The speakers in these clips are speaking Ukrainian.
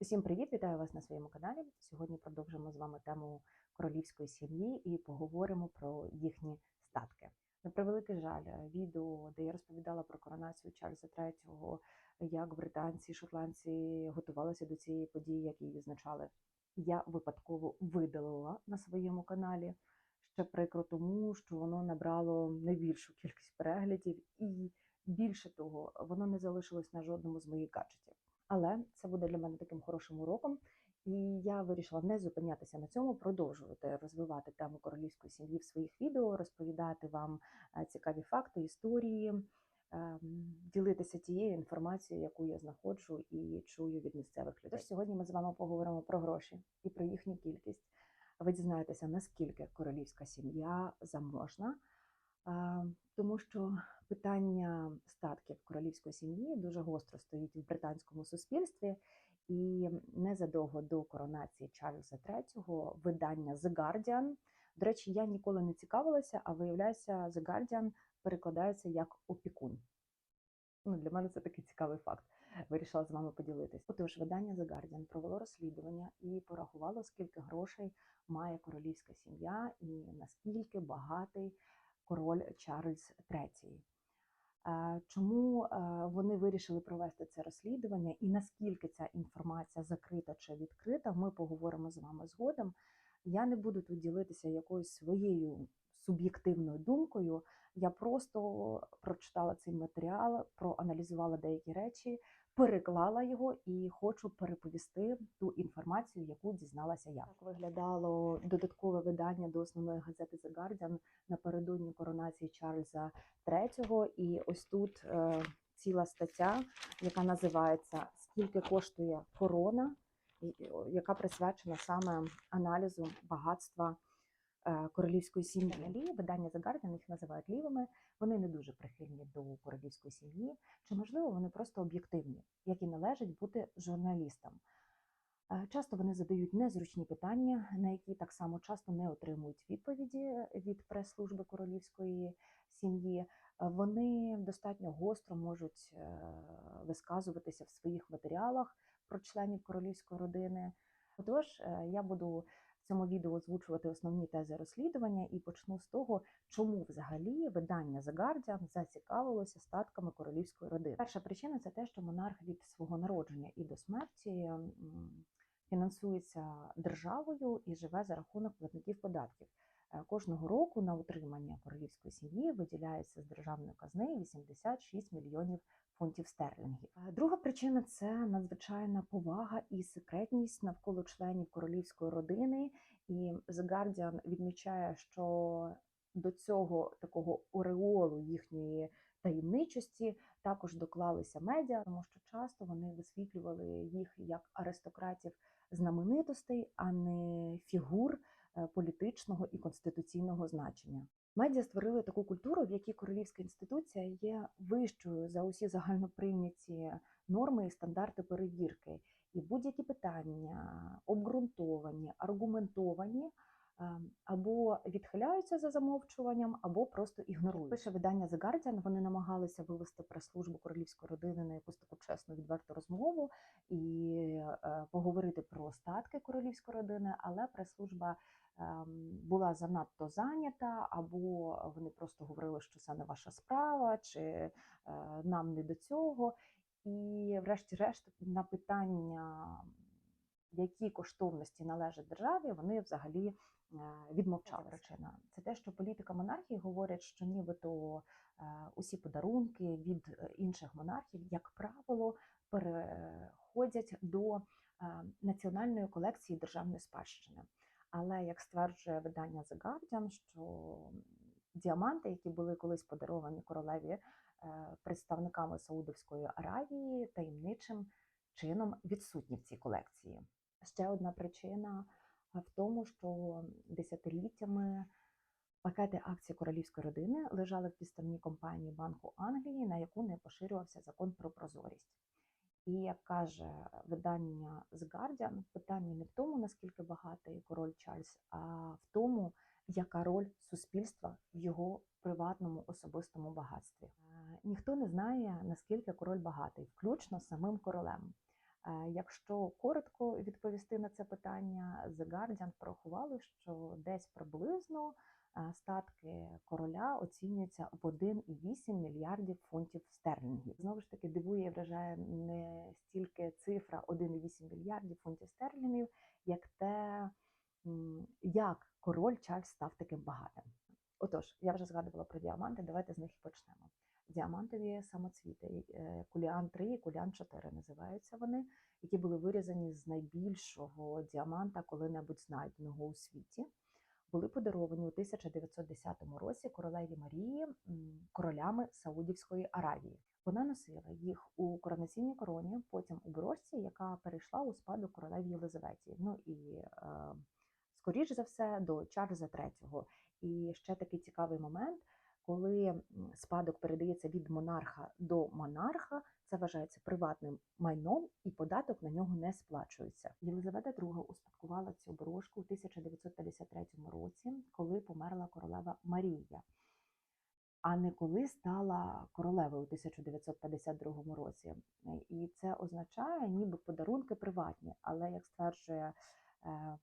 Усім привіт! Вітаю вас на своєму каналі. Сьогодні продовжимо з вами тему королівської сім'ї і поговоримо про їхні статки. На превеликий жаль, відео, де я розповідала про коронацію Чарльза III, як британці, шотландці готувалися до цієї події, як її відзначали, я випадково видалила на своєму каналі. Ще прикро тому, що воно набрало найбільшу кількість переглядів, і більше того, воно не залишилось на жодному з моїх гаджетів. Але це буде для мене таким хорошим уроком, і я вирішила не зупинятися на цьому, продовжувати розвивати тему королівської сім'ї в своїх відео, розповідати вам е, цікаві факти, історії, ем, ділитися тією інформацією, яку я знаходжу і чую від місцевих людей. Тож сьогодні ми з вами поговоримо про гроші і про їхню кількість. Ви дізнаєтеся, наскільки королівська сім'я заможна. Тому що питання статків королівської сім'ї дуже гостро стоїть в британському суспільстві, і незадовго до коронації Чарльза III видання The Guardian, до речі, я ніколи не цікавилася, а виявляється, The Guardian перекладається як опікун. Ну, Для мене це такий цікавий факт. Вирішила з вами поділитись. Отож, видання The Guardian провело розслідування і порахувало, скільки грошей має королівська сім'я і наскільки багатий король Чарльз III. Е, Чому е, вони вирішили провести це розслідування і наскільки ця інформація закрита чи відкрита, ми поговоримо з вами згодом. Я не буду тут ділитися якоюсь своєю суб'єктивною думкою. Я просто прочитала цей матеріал, проаналізувала деякі речі, переклала його і хочу переповісти ту інформацію, яку дізналася я. Так виглядало додаткове видання до основної газети The Guardian напередодні коронації Чарльза III. І ось тут е, ціла стаття, яка називається Скільки коштує корона, яка присвячена саме аналізу багатства. Е, королівської сім'ї. Видання The Guardian їх називають лівими. Вони не дуже прихильні до королівської сім'ї, чи можливо вони просто об'єктивні, як і належить бути журналістам. Е, часто вони задають незручні питання, на які так само часто не отримують відповіді від прес-служби королівської сім'ї. Е, вони достатньо гостро можуть висказуватися в своїх матеріалах про членів королівської родини. Отож, я буду цьому відео озвучувати основні тези розслідування і почну з того, чому взагалі видання The Guardian зацікавилося статками королівської родини. Перша причина це те, що монарх від свого народження і до смерті фінансується державою і живе за рахунок платників податків. Е, кожного року на утримання королівської сім'ї виділяється з державної казни 86 мільйонів фунтів стерлінгів. Друга причина це надзвичайна повага і секретність навколо членів королівської родини. І The Guardian відмічає, що до цього такого ореолу їхньої таємничості також доклалися медіа, тому що часто вони висвітлювали їх як аристократів знаменитостей, а не фігур е, політичного і конституційного значення. Медіа створили таку культуру, в якій королівська інституція є вищою за усі загальноприйняті норми і стандарти перевірки. І будь-які питання обґрунтовані, аргументовані. Ем, або відхиляються за замовчуванням, або просто ігнорують. Пише видання The Guardian, Вони намагалися вивести прес-службу королівської родини на якусь таку чесну відверту розмову і е, поговорити про статки королівської родини, але прес-служба була занадто зайнята, або вони просто говорили, що це не ваша справа, чи е, нам не до цього. І, врешті-решт, на питання, які коштовності належать державі, вони взагалі е, відмовчали. Причина це те, що політика монархії говорять, що нібито е, усі подарунки від інших монархів, як правило, переходять до національної колекції державної спадщини. Але як стверджує видання The Guardian, що діаманти, які були колись подаровані королеві е, представниками Саудовської Аравії, таємничим чином відсутні в цій колекції. Ще одна причина в тому, що десятиліттями пакети акцій королівської родини лежали в підставній компанії Банку Англії, на яку не поширювався закон про прозорість. І як каже видання The Guardian, питання не в тому, наскільки багатий король Чарльз, а в тому, яка роль суспільства в його приватному особистому багатстві. Е, ніхто не знає, наскільки король багатий, включно самим королем. Е, Якщо коротко відповісти на це питання, The Guardian порахували, що десь приблизно статки короля оцінюються в 1,8 мільярдів фунтів стерлінгів. Знову ж таки, дивує і вражає не стільки цифра 1,8 мільярдів фунтів стерлінгів, як те, як король Чарльз став таким багатим. Отож, я вже згадувала про діаманти, давайте з них і почнемо. Діамантові самоцвіти, е, куліан 3 і куліан 4 називаються вони, які були вирізані з найбільшого діаманта, коли-небудь знайденого у світі, були подаровані у 1910 році королеві Марії королями Саудівської Аравії. Вона носила їх у коронаційній короні, потім у брошці, яка перейшла у спадок королеві Єлизаветі. Ну і е, скоріш за все до Чарльза III. І ще такий цікавий момент, коли спадок передається від монарха до монарха, це вважається приватним майном, і податок на нього не сплачується. Єлизавета II успадкувала цю брошку у 1953 році, коли померла королева Марія. А не коли стала королевою у 1952 році. І це означає, ніби подарунки приватні, але як стверджує ем,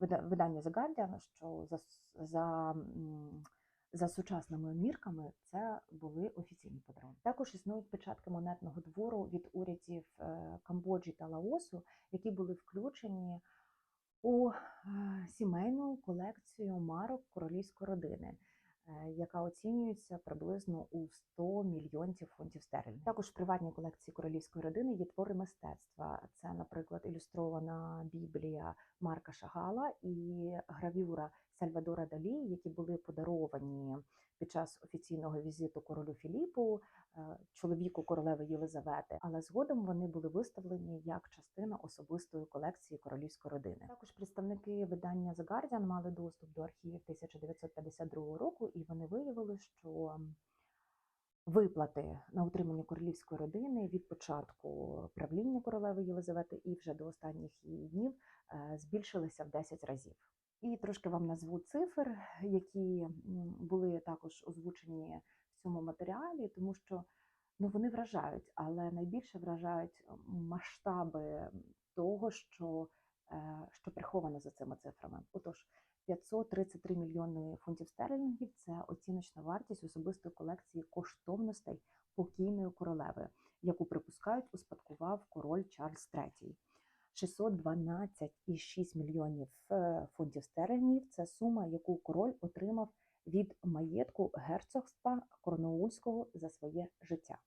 видання The Guardian, що за, за, за сучасними мірками це були офіційні подарунки. Також існують печатки монетного двору від урядів е, Камбоджі та Лаосу, які були включені у е, сімейну колекцію марок королівської родини. е, Яка оцінюється приблизно у 100 мільйонів фунтів стерлінгів. Також в приватній колекції королівської родини є твори мистецтва. Це, наприклад, ілюстрована біблія Марка Шагала і гравюра Сальвадора Далі, які були подаровані під час офіційного візиту королю Філіпу, е, чоловіку королеви Єлизавети. Але згодом вони були виставлені як частина особистої колекції королівської родини. Також представники видання The Guardian мали доступ до архівів 1952 року, і вони виявили, що виплати на утримання королівської родини від початку правління королеви Єлизавети і вже до останніх її днів е, збільшилися в 10 разів. І трошки вам назву цифр, які були також озвучені в цьому матеріалі, тому що ну вони вражають, але найбільше вражають масштаби того, що, е, що приховано за цими цифрами. Отож, 533 мільйони фунтів стерлінгів це оціночна вартість особистої колекції коштовностей покійної королеви, яку припускають успадкував король Чарльз III. 612,6 мільйонів е, фунтів стерлінгів це сума, яку король отримав від маєтку герцогства Корнуульського за своє життя.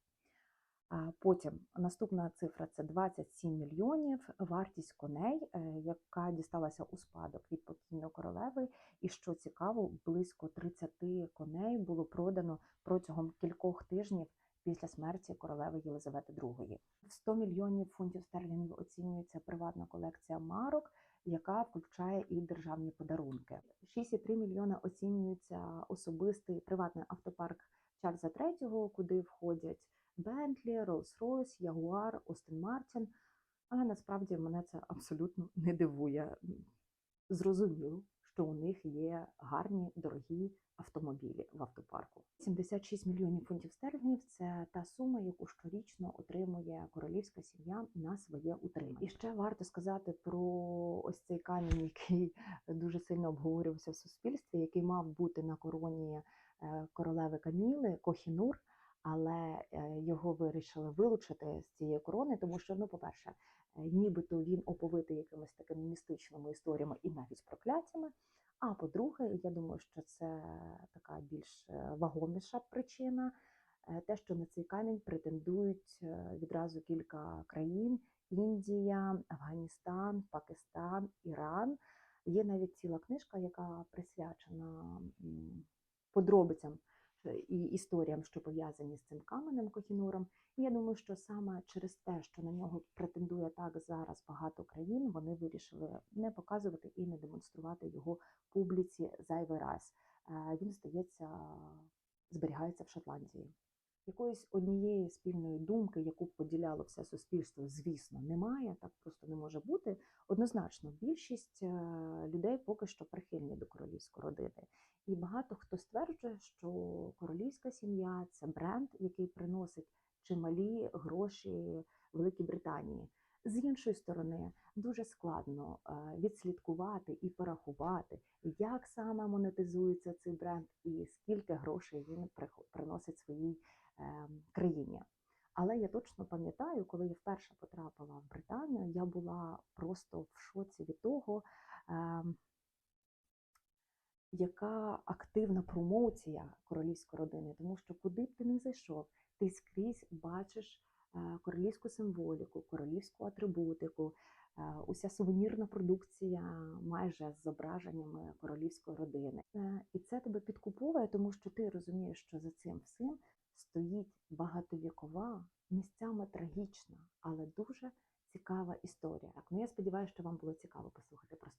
А потім наступна цифра це 27 мільйонів вартість коней, е, яка дісталася у спадок від покійної королеви. І що цікаво, близько 30 коней було продано протягом кількох тижнів після смерті королеви Єлизавети II. В 100 мільйонів фунтів стерлінгів оцінюється приватна колекція марок, яка включає і державні подарунки. 6,3 мільйона оцінюється особистий приватний автопарк Чарльза III, куди входять Бентлі, Rolls-Royce, Ягуар, Остин Мартін. Але насправді мене це абсолютно не дивує. Зрозуміло, що у них є гарні дорогі автомобілі в автопарку. 76 мільйонів фунтів стерлінгів це та сума, яку щорічно отримує королівська сім'я на своє утримання. І ще варто сказати про ось цей камінь, який дуже сильно обговорювався в суспільстві, який мав бути на короні е, королеви Каміли Кохінур. Але е, його вирішили вилучити з цієї корони, тому що, ну, по-перше, е, нібито він оповитий якимись такими містичними історіями і навіть прокляттями. А по-друге, я думаю, що це така більш е, вагоміша причина, е, те, що на цей камінь претендують е, відразу кілька країн: Індія, Афганістан, Пакистан, Іран. Є навіть ціла книжка, яка присвячена подробицям е, і історіям, що пов'язані з цим каменем Кохінуром. І я думаю, що саме через те, що на нього претендує так зараз багато країн, вони вирішили не показувати і не демонструвати його публіці зайвий раз. Е, Він здається, зберігається в Шотландії. Якоїсь однієї спільної думки, яку б поділяло все суспільство, звісно, немає, так просто не може бути. Однозначно, більшість е, людей поки що прихильні до королівської родини. І багато хто стверджує, що королівська сім'я це бренд, який приносить чималі гроші Великій Британії. З іншої сторони, дуже складно е, відслідкувати і порахувати, як саме монетизується цей бренд і скільки грошей він приносить своїй е, країні. Але я точно пам'ятаю, коли я вперше потрапила в Британію, я була просто в шоці від того, е, яка активна промоція королівської родини, тому що куди б ти не зайшов, ти скрізь бачиш е, королівську символіку, королівську атрибутику, е, уся сувенірна продукція майже з зображеннями королівської родини. Е, І це тебе підкуповує, тому що ти розумієш, що за цим всім стоїть багатовікова, місцями трагічна, але дуже цікава історія. Ну я сподіваюся, що вам було цікаво послухати про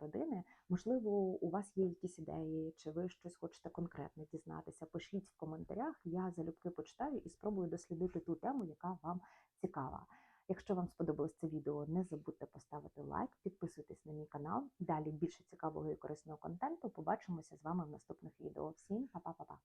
родини. Можливо, у вас є якісь ідеї, чи ви щось хочете конкретне дізнатися. Пишіть в коментарях. Я залюбки почитаю і спробую дослідити ту тему, яка вам цікава. Якщо вам сподобалось це відео, не забудьте поставити лайк, підписуйтесь на мій канал. Далі більше цікавого і корисного контенту. Побачимося з вами в наступних відео. Всім па-па-па-па!